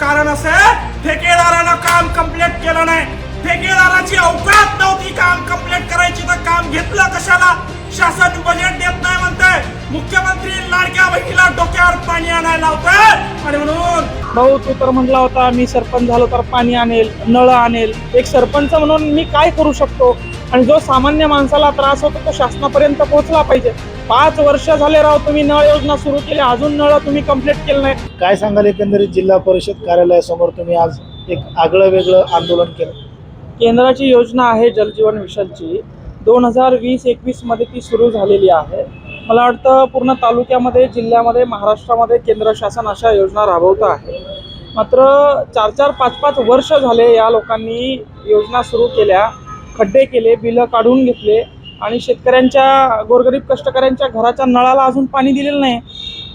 कारण असेल ठेकेदारानं काम कंप्लीट केलं नाही. ठेकेदाराची अवकात नव्हती काम कंप्लीट करायची तर काम घेतलं कशाला? शासन बजेट देत नाही म्हणतंय. मुख्यमंत्री लाडक्या बहिणीला डोक्यावर पाणी आणायला लावतोय. आणि म्हणून भाऊ तू तर म्हटला होता मी सरपंच झालो तर पाणी आणेल नळ आणेल. एक सरपंच म्हणून मी काय करू शकतो? आणि जो सामान्य माणसाला त्रास होतो तो शासनापर्यंत पोहोचला पाहिजे. पाच वर्ष झाले राव तुम्ही नळ योजना सुरू केली अजून नळ तुम्ही कंप्लीट केलं नाही काय सांगाल एकंदरीत जिल्हा परिषद कार्यालयासमोर तुम्ही आज एक आगळं वेगळं आंदोलन केलं? केंद्राची योजना आहे जलजीवन मिशनची. दोन हजार वीस एकवीसमध्ये ती सुरू झालेली आहे. मला वाटतं पूर्ण तालुक्यामध्ये जिल्ह्यामध्ये महाराष्ट्रामध्ये केंद्र शासन अशा योजना राबवतं आहे. मात्र चार चार पाच पाच वर्ष झाले या लोकांनी योजना सुरू केल्या. खड्डे केले बिलं काढून घेतले आणि शेतकऱ्यांच्या गोरगरीब कष्टकऱ्यांच्या घराच्या नळाला अजून पाणी दिलेलं नाही.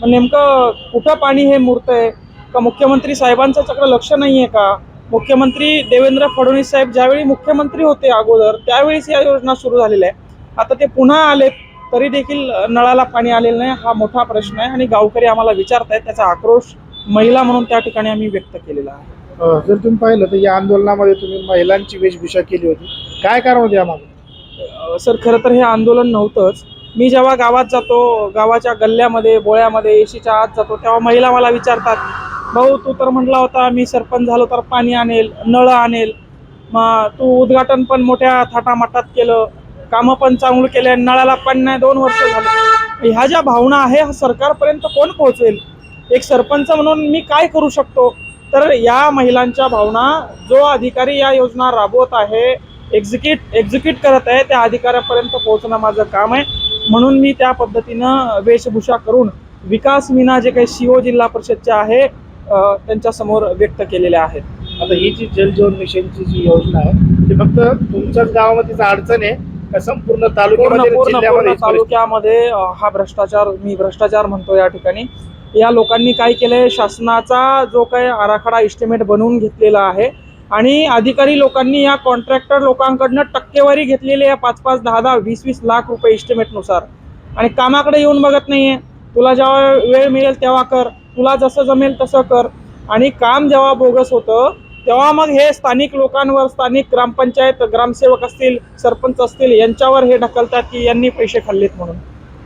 मग नेमकं कुठं पाणी हे मूर्त आहे? का मुख्यमंत्री साहेबांचं सगळं लक्ष नाही आहे का? मुख्यमंत्री देवेंद्र फडणवीस साहेब ज्यावेळी मुख्यमंत्री होते अगोदर त्यावेळीच या योजना सुरू झालेल्या आहे आता ते पुन्हा आलेत तरी देखील नळाला पाणी आलेलं नाही हा मोठा प्रश्न आहे आणि गावकरी आम्हाला विचारतायत त्याचा आक्रोश महिला म्हणून त्या ठिकाणी आम्ही व्यक्त केलेला आहे. जर तुम्ही पाहिलं तर या आंदोलनामध्ये तुम्ही महिलांची वेशभूषा केली होती. काय कारण होते यामागे? सर खरं तर हे आंदोलन नव्हतंच. मी जेव्हा गावात जातो गावाच्या गल्ल्यामध्ये बोळ्यामध्ये एशीच्या आत जातो तेव्हा महिला मला विचारतात भाऊ तू तर म्हटला होता मी सरपंच झालो तर पाणी आणेल नळ आणेल. मग तू उद्घाटन पण मोठ्या थाटामाटात केलं कामं पण चांगलं केले आणि नळाला पण नाही दोन वर्ष झाले. ह्या ज्या भावना आहे हा सरकारपर्यंत कोण पोहोचवेल? एक सरपंच म्हणून मी काय करू शकतो? तर या महिलांच्या भावना जो अधिकारी या योजना राबवत आहे एक्झिक्यूट एक्झिक्यूट करत आहे त्या अधिकाऱ्यापर्यंत पोहोचणं माझं काम आहे. म्हणून मी त्या पद्धतीनं वेशभूषा करून विकास मीना जे काही सीओ जिल्हा परिषदच्या आहे त्यांच्यासमोर व्यक्त केलेल्या आहेत. आता ही जी जलजीवन मिशनची जी योजना आहे ती फक्त तुमच्याच गावामध्येच अडचण आहे का संपूर्ण पूर्ण तालुक्यामध्ये? तालुक्यामध्ये हा भ्रष्टाचार मी भ्रष्टाचार म्हणतो या ठिकाणी. या लोकांनी काय केलं आहे शासनाचा जो काही आराखडा इस्टिमेट बनवून घेतलेला आहे आणि अधिकारी लोकांनी या कॉन्ट्रॅक्टर लोकांकडनं टक्केवारी घेतलेली आहे पाच पाच दहा दहा वीस वीस लाख रुपये इस्टिमेटनुसार. आणि कामाकडे येऊन बघत नाही आहे तुला जेव्हा वेळ मिळेल तेव्हा कर. तुला जसं जमेल तसं कर. आणि काम जेव्हा बोगस होतं तेव्हा मग हे स्थानिक लोकांवर स्थानिक ग्रामपंचायत ग्रामसेवक असतील सरपंच असतील यांच्यावर हे ढकलतात की यांनी पैसे खाल्लेत म्हणून.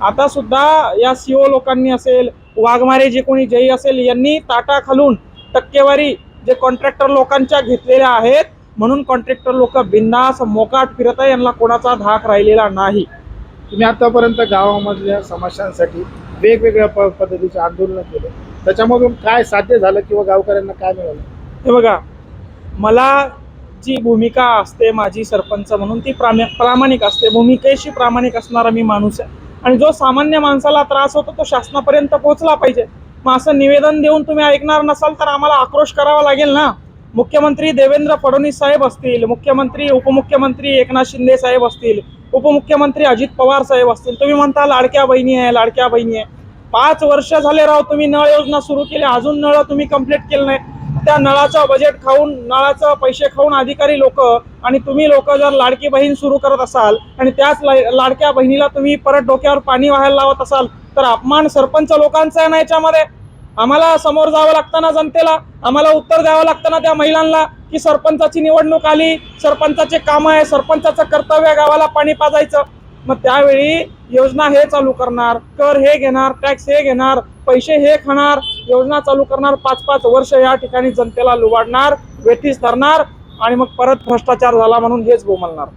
आता सुद्धा या सीओ लोकांनी असेल वाघमारे जे कोणी जयी असेल यांनी ताटा खालून टक्केवारी जे कॉन्ट्रॅक्टर लोकांच्या घेतलेल्या आहेत म्हणून कॉन्ट्रॅक्टर लोक बिंदास मोकाट फिरत आहे यांना कोणाचा धाक राहिलेला नाही. तुम्ही आतापर्यंत गावामधल्या समस्यांसाठी वेगवेगळ्या प- पद्धतीचे आंदोलन केले. त्याच्यामधून काय साध्य झालं किंवा गावकऱ्यांना काय मिळालं? हे बघा मला जी भूमिका असते माझी सरपंच म्हणून ती प्रामाणिक असते. भूमिकेशी प्रामाणिक असणारा मी माणूस आहे. आणि जो सामान्य माणसाला त्रास होतो तो शासनापर्यंत पोहोचला पाहिजे. मग असं निवेदन देऊन तुम्ही ऐकणार नसाल तर आम्हाला आक्रोश करावा लागेल ना? मुख्यमंत्री देवेंद्र फडणवीस साहेब असतील मुख्यमंत्री उपमुख्यमंत्री एकनाथ शिंदे साहेब असतील उपमुख्यमंत्री अजित पवार साहेब असतील तुम्ही म्हणता लाडक्या बहिणी आहे लाडक्या बहिणी आहे. पाच वर्ष झाले राव तुम्ही नळ योजना सुरू केली अजून नळ तुम्ही कंप्लीट केलं नाही त्या नळाचं बजेट खाऊन नळाचं पैसे खाऊन अधिकारी लोक आणि तुम्ही लोक जर लाडकी बहीण सुरू करत असाल आणि त्याच लाडक्या बहिणीला तुम्ही परत डोक्यावर पाणी व्हायला लावत असाल तर अपमान सरपंच लोकांचा आहे ना याच्यामध्ये? आम्हाला समोर जावं लागतं ना जनतेला? आम्हाला उत्तर द्यावं लागतं ना त्या महिलांना की सरपंचाची निवडणूक आली सरपंचाचे काम आहे सरपंचाचं कर्तव्य गावाला पाणी पाजायचं. मग त्यावेळी योजना हे चालू करणार कर हे घेणार टॅक्स हे घेणार पैसे हे खाणार योजना चालू करणार पाच पाच वर्ष या ठिकाणी जनतेला लुबाडणार वेठीस धरणार आणि मग परत भ्रष्टाचार झाला म्हणून हेच बोमलणार